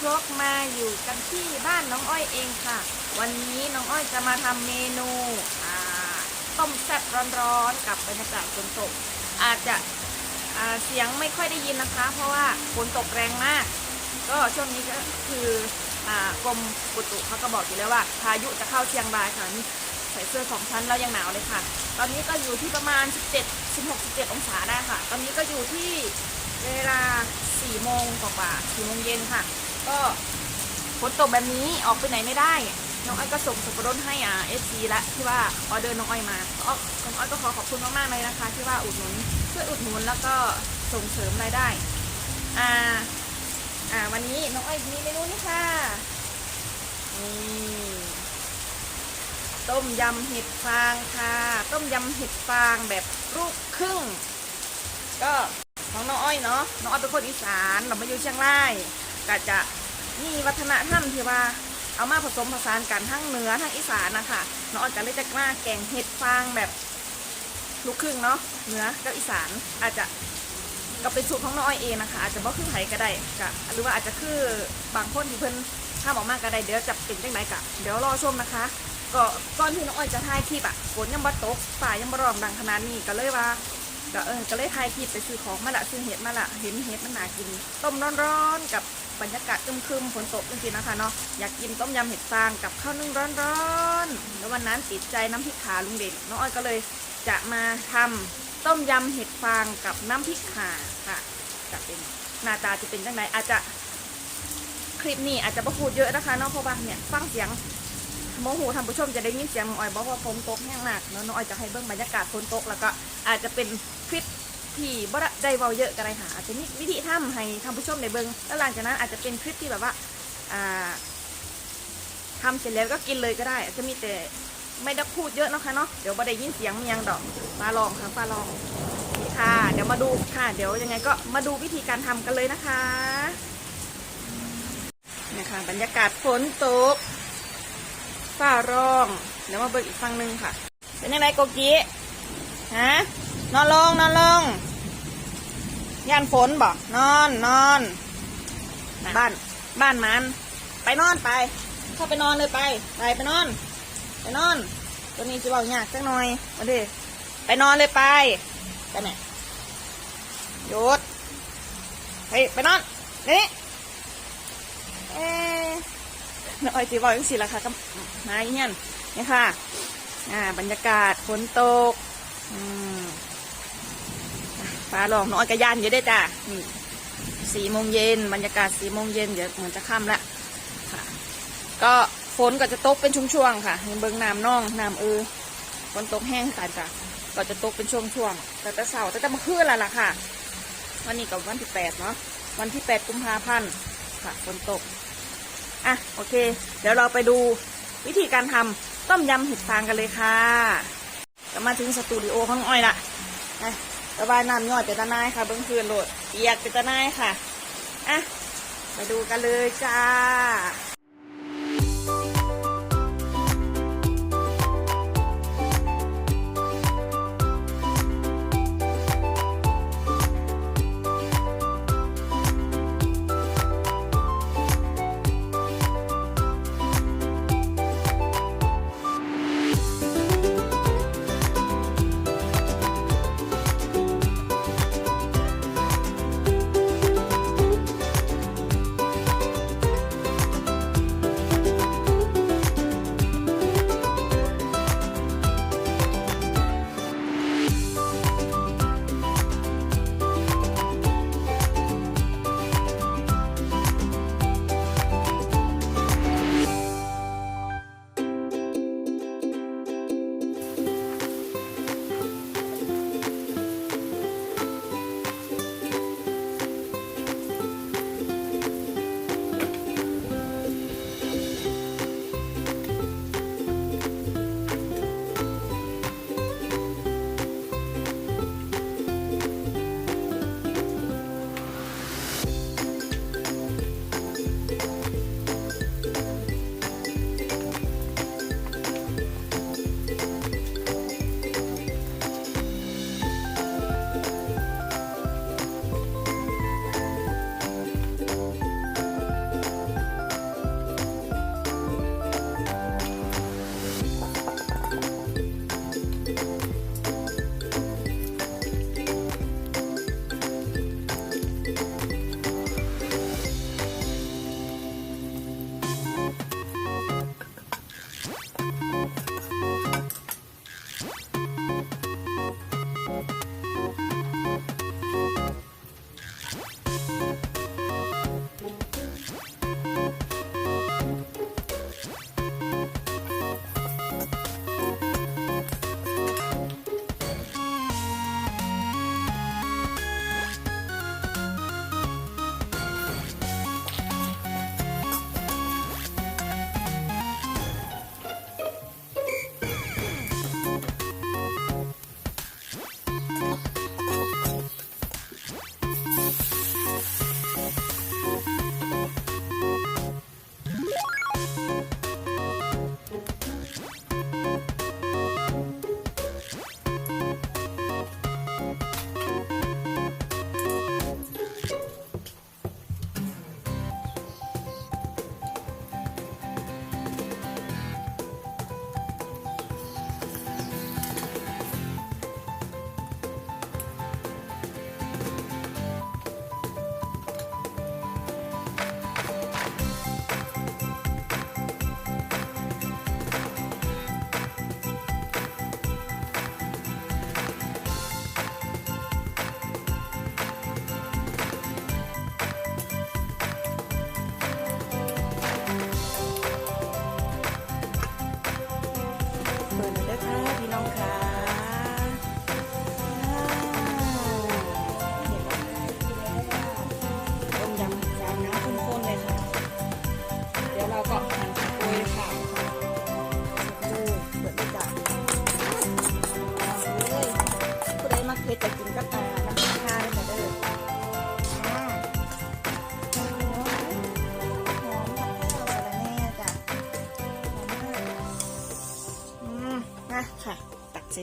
ครกมาอยู่กันที่บ้านน้องอ้อยเองค่ะ วันนี้น้องอ้อยจะมาทำเมนูต้มแซ่บร้อนๆกับบรรยากาศฝนตก อาจจะเสียงไม่ค่อยได้ยินนะคะ เพราะว่าฝนตกแรงมาก ก็ช่วงนี้ก็คืออกรมอุตุเขาก็บอกอยู่แล้วว่า พายุจะเข้าเชียงรายค่ะนี่ใส่เสื้อสองชั้นแล้วยังหนาวเลยค่ะ ตอนนี้ก็อยู่ที่ประมาณ 17 16 17 องศาได้ค่ะ ตอนนี้ก็อยู่ที่เวลา4โมงกว่าๆ4โมงเย็นค่ะ ก็ฝนตกแบบนี้ออกไปไหนไม่ได้ น้องอ้อยก็ส่งสับปะรดให้อ่าเอฟซีละที่ว่าออเดอร์น้องอ้อยมาก็น้องอ้อยก็ขอขอบคุณมากๆเลยนะคะ ที่ว่าอุดหนุนช่วยอุดหนุนแล้วก็ส่งเสริมรายได้ อ่า อ่า วันนี้น้องอ้อยมีเมนูนี้ค่ะนี่ต้มยำเห็ดฟางค่ะ ต้มยำเห็ดฟางแบบลูกครึ่ง ก็ของน้องอ้อยเนาะ น้องอ้อยเป็นคนอีสาน เรามาอยู่เชียงรายก็จะ มีวัฒนธรรมที่ว่าเอามาผสมผสานกันทั้งเหนือทั้งอีสานนะคะน้องอ้อยก็เลยจะมาแกงเห็ดฟางแบบลูกครึ่งเนาะเหนือกับอีสานอาจจะก็เป็นสูตรของน้องอ้อยเองนะคะ อาจจะบ่คือไผก็ได้กะหรือว่าอาจจะคือบางคนที่เพิ่นทำออกมาก็ได้เดี๋ยวจะเป็นจังไดกะเดี๋ยวรอชมนะคะก็ก่อนที่น้องอ้อยจะถ่ายคลิปอะฝนยังบ่ตกฝ่ายังบ่ร้องดังขนาดนี้ก็เลยว่าก็เออก็เลยถ่ายคลิปไปซื้อของมาละซื้อเห็ดมาละเห็นเห็ดมันน่ากิน ต้มร้อนๆกับ บรรยากาศอึมครึมฝนตกจริงๆนะคะเนาะอยากกินต้มยำเห็ดฟางกับข้าวนึ่งร้อนๆแล้ววันนั้นติดใจน้ำพริกขาลุงเด่นน้องอ้อยก็เลยจะมาทำต้มยำเห็ดฟางกับน้ำพริกขาค่ะจะเป็นหน้าตาจะเป็นจังไงอาจจะคลิปนี้อาจจะประพูดเยอะนะคะเนาะเพราะว่าเนี่ยฟังเสียงโมโหท่านผู้ชมจะได้ยินเสียงน้องอ้อยบอกว่าฝนตกแห้งมากเนาะน้องอ้อยจะให้เบิ้งบรรยากาศฝนตกแล้วก็อาจจะเป็นคลิป ที่บ่ได้เว้าเยอะก็ได้ค่ะอาจจะมีวิธีทำให้ท่านผู้ชมได้เบิ้งแล้วหลังจากนั้นอาจจะเป็นคลิปที่แบบว่าอ่าทำเสร็จแล้วก็กินเลยก็ได้ อาจจะมีแต่ไม่ได้พูดเยอะนะคะเนาะเดี๋ยวบ่ได้ยินเสียงเมียงดอกฟ้าลองค่ะฟ้าลองค่ะ เดี๋ยวมาดูค่ะ เดี๋ยวยังไงก็มาดูวิธีการทำกันเลยนะคะนี่ค่ะบรรยากาศฝนตกฟ้าร้อง เดี๋ยวมาเบิกอีกฝั่งหนึ่งค่ะ เป็นยังไงโกกี้ฮะนอนลงนอนลง ย่านฝนบอกนอนนอนบ้านบ้านมัน ไปนอนไปเข้าไปนอนเลยไป ไปไปนอน ไปนอน ตัวนี้จะบอกยากสักหน่อยมาดิไปนอนเลยไปไปไหนหยุดไปไปนอนนี่เอ๊ะน้องอ้อยจีบอกยังสิละค่ะก็มาอีกเนี่ยนี่ค่ะ อ่า บรรยากาศฝนตก อืม ฟ้าลองน้องอ้อยกระยานเยอะได้จ้ะนี่สี่โมงเย็นบรรยากาศสี่โมงเย็นเดี๋ยวเหมือนจะค่ำละค่ะ ก็ฝนก็จะตกเป็นช่วงๆค่ะเบิ่งน้ำน่องน้ำเออฝนตกแห้งกันจ้ะก็จะตกเป็นช่วงๆแต่แต่เสาร์แต่จะมาคืนแล้วล่ะค่ะ วันนี้กับวันที่แปดเนาะวันที่แปดกุมภาพันธ์ค่ะฝนตกอะโอเค เดี๋ยวเราไปดูวิธีการทำต้มยำเห็ดฟางกันเลยค่ะก็มาถึงสตูดิโอขององอ้อยละไป ระบายน้ำยอดเป็นตะนายค่ะ เบื้องคืนโหลดเปียกเป็นตะนายค่ะ อะ มาดูกันเลยจ้า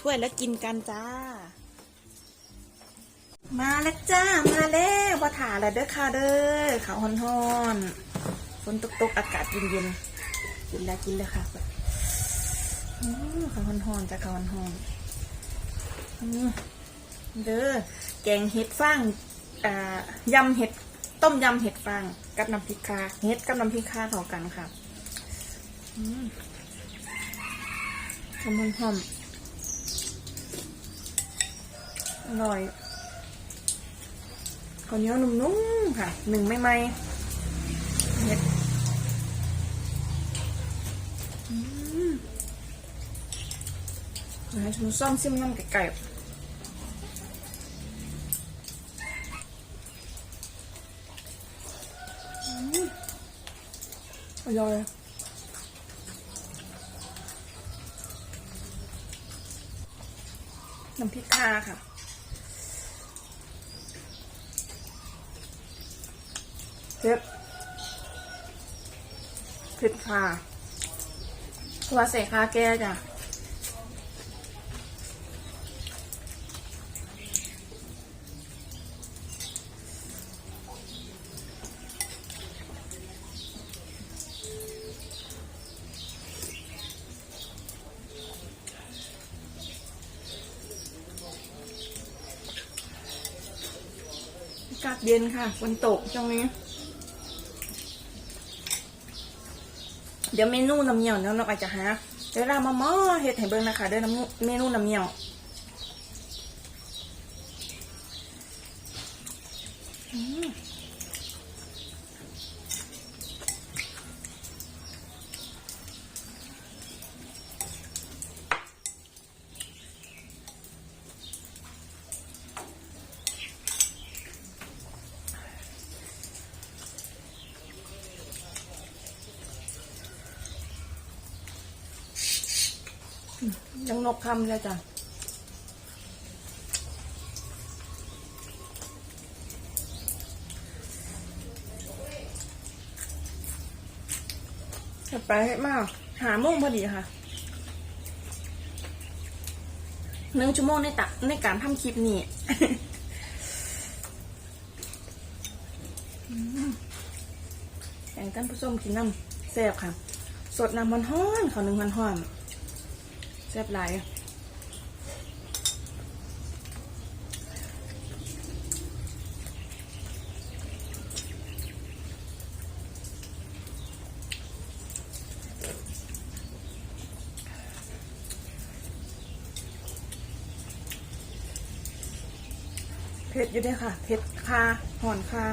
ถ้วยแล้วกินกันจ้า มาแล้วจ้า มาแล้วมาถาแล้วเด้อค่ะเด้อขาวฮอนๆฝนตกๆอากาศเย็นๆกินแล้วกินเลยค่ะอืมขาวฮอนๆจ้าขาวฮอนๆอืมเด้อแกงเห็ดฟางยำเห็ดต้มยำเห็ดฟางกับน้ำพริกคาเห็ดกับน้ำพริกคาเท่ากันค่ะอืมหอมหอมๆ อร่อยข้าวเหนียวนุ่มๆค่ะ หนึ่งไม่ไหมเห็ดอืมให้ฉันซ่อมซิมน้ำไก่ๆอร่อยน้ำพริกคาค่ะ เผ็ดเผ็ดคาเพราะว่าใส่คาแก้จ้ะอากาศเย็นค่ะฝนตกช่วงนี้ เดี๋ยวเมนูน้ำเงี้ยวเนี่ยเราอาจจะหาเดี๋ยวเรามาหม้อเห็ดให้เบิ่งนะคะเดี๋ยวน้ำเมนูน้ำเงี้ยวอืม ยังนกคำเลยจ้ะจะไปให้มาก หาโมงพอดีค่ะหนึ่งชั่วโมงในตักในการทำคลิปนี้แข่งกันผู้ชมกินน้ำแซ่บค่ะ สดน้ำมันห้อนขาหนึ่งมันห้อนๆ แซ่บหลายเผ็ดอยู่ด้วยค่ะ เผ็ดคาหอนคา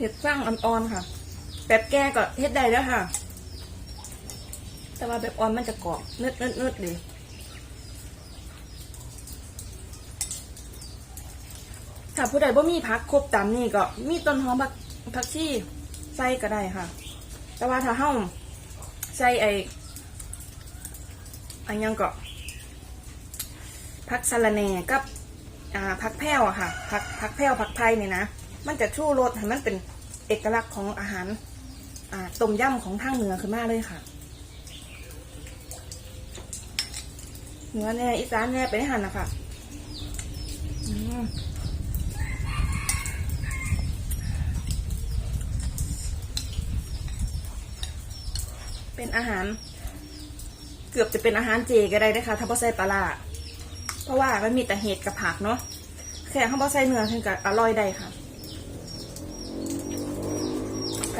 เห็ดฟางอ่อนๆค่ะ แบบแก่ก็เฮ็ดได้แล้วค่ะ แต่ว่าแบบอ่อนมันจะกรอบเนื้อเนื้อเนื้อเลยถ้าผู้ใดบ่มีพักครบตามนี่ก็มีต้นหอมผักผักชีใส่ก็ได้ค่ะ แต่ว่าถ้าเฮาใส่ไอ้อันยังก็ผักสะระแหน่กับอ่าผักแพ้วอะค่ะผักผักแพ้วผักไทยเนี่ยนะ มันจะชูรสให้มันเป็นเอกลักษณ์ของอาหารอ่าต้มยำของทางเหนือขึ้นมาเลยค่ะ เหนือแน่อีสานแน่ไปห้หันนะคะเป็นอาหาร เกือบจะเป็นอาหารเจก็ได้นะคะถ้าบ่ใส่ปลาร้าเพราะว่ามันมีแต่เห็ดกับผักเนาะแค่ข้าวบ่ใส่เนื้อถึงกับอร่อยได้ค่ะ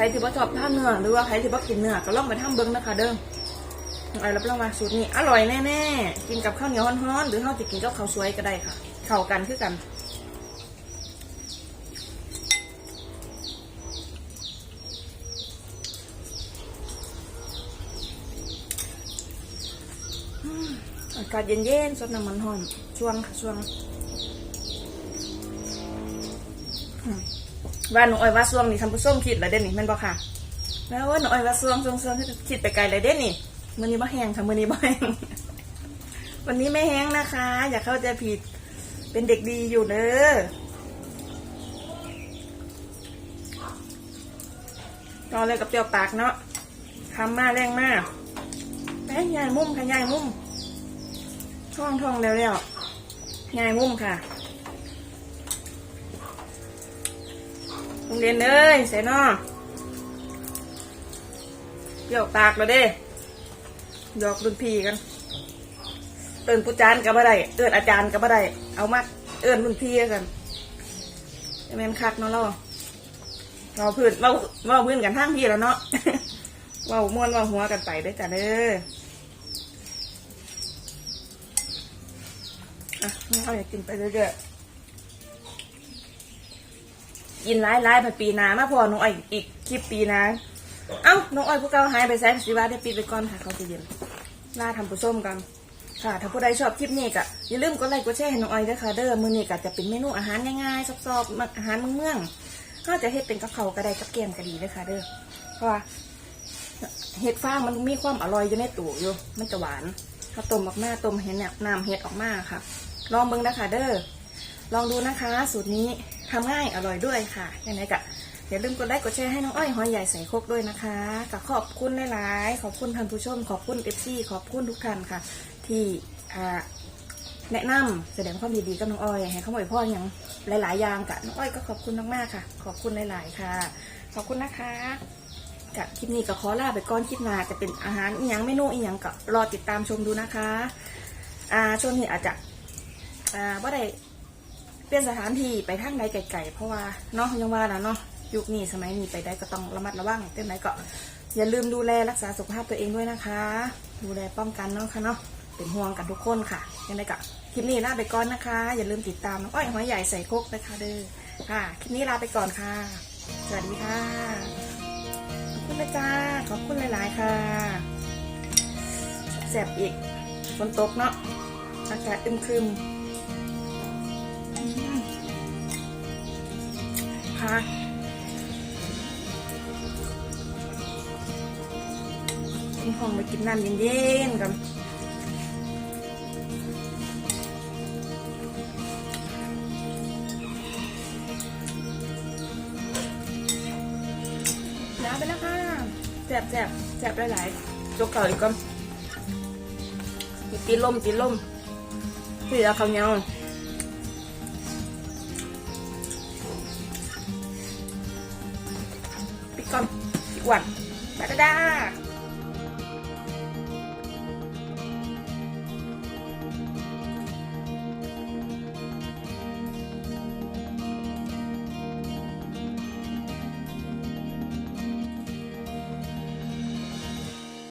รที่ว่าชอบทานเนื้อหรือว่าใครที่ว่ากินเนื้อก็ลองไปทำเบิ้งนะคะเด้อไอ้รับรองว่าสูตรนี้อร่อยแน่ๆ กินกับข้าวเหนียวฮ้อนๆ หรือข้าวจะกินกับข้าวสวยก็ได้ค่ะ เข้ากันคือกันอืมอากาศเย็นๆสดน้ำมันหอมช่วงค่ะช่วง ว่าหนูอ้อยว่าช่วงนี้ทำผู้ส้มคิดอะไรเด่นนี่แมันบอกค่ะแล้วว่าหนูอ้อยว่าช่วงช่วงช่วงที่คิดไปไกลเลยเด่นนี่มือนี้บ่แห้งค่ะมือนี้บ่แห้งวันนี้ไม่แห้งนะคะ อย่าเข้าใจผิดเป็นเด็กดีอยู่เด้อรอเลยกับเปียวปากเนาะคำมาแรงมากแม่ยายมุ่มค่ะยายมุ่มท่องท่องเร็วๆยายมุ่มค่ะโร งเรียนเลยเสยเนอเปรี้ยวปากแล้วเด้หยอกรุ่นพี่กัน เอิญผู้จานกับอะไรเอิญอาจารย์กับอะไรเอามาเอิญรุ่นพี่กันจะแม่นคักเนาะเราเราพื้นเราเราพื้นกันทั้งพี่แล้วเนาะเว่าม้วนเว่าหัวกันไปได้จ้ะเด้ออะเอาอยากกินไปเรื่อยๆ กินร้ายร้ายปีนามาพอน้องอ้อยอีกคลิปปีนาเอ้าน้องอ้อยพวกเก่าหายไปแซงสิว่าได้ปิดไปก่อนค่ะเขาจะเย็นลาทำผู้ส้มกันค่ะ ถ้าผู้ใดชอบคลิปนี้ก็อย่าลืมกดไลค์กดแชร์ให้น้องออยด้วยค่ะเด้อมื้อนี้ก็จะเป็นเมนูอาหารง่ายๆซอบๆอาหารเมืองๆก็จะเฮ็ดเป็นกับเขาก็ได้กับแกงก็ดีเลยค่ะเด้อเพราะว่าเห็ดฟางมันมีความอร่อยอยู่ในตู้อยู่มันจะหวานถ้าต้มออกมาต้มเห็ดเนี่ยน้ำเห็ดออกมาค่ะ ลองเบิ่งนะคะเด้อลองดูนะคะ สูตรนี้ ทำง่ายอร่อยด้วยค่ะยังไงก็อย่าลืมกดไลค์กดแชร์ให้น้องอ้อยหอยใหญ่ใส่โคกด้วยนะคะกขอบคุณหลายๆ ขอบคุณท่านผู้ชม ขอบคุณเอฟซีขอบคุณทุกท่านค่ะ ที่แนะนำแสดงความดีกับน้องอ้อยให้เขาบ่อยพ่ออย่างหลาย ๆ อย่างกะน้องอ้อยก็ขอบคุณมากๆค่ะ ขอบคุณหลาย ๆ ค่ะ ขอบคุณนะคะกับคลิปนี้ก็ขอลาไปก่อนคลิปหน้าจะเป็นอาหารอีหยังเมนูอีหยังก็รอติดตามชมดูนะคะ อ่าช่วงนี้อาจจะอ่าว่าได้ ปลี่ยนสถานที่ไปทางใดไกลๆเพราะว่าเนาะยังว่านะเนาะยุคนี้สมัยนี้ไปได้ก็ต้องระมัดระวังเต้นไหนก็อย่าลืมดูแลรักษาสุขภาพตัวเองด้วยนะคะ ดูแลป้องกันเนาะค่ะเนาะเป็นห่วงกันทุกคนค่ะยังไงก็คลิปนี้ลาไปก่อนนะคะ อย่าลืมติดตามน้องอ้อยหอยใหญ่ใส่คกนะคะเด้อค่ะคลิปนี้ลาไปก่อนค่ะ สวัสดีค่ะขอบคุณนะจ้าขอบคุณหลาย ๆ ค่ะแสบอีกฝนตกเนาะอากาศอึมครึมอืม ค่ะกินห้องไปกินน้ำเย็นๆกันน้ำไปแล้วค่ะแสบแสบแสบหลายๆจกเก่าอีกก่อนกินลมกินลมพี่เอาข้าวเหนี วันไปก็ได้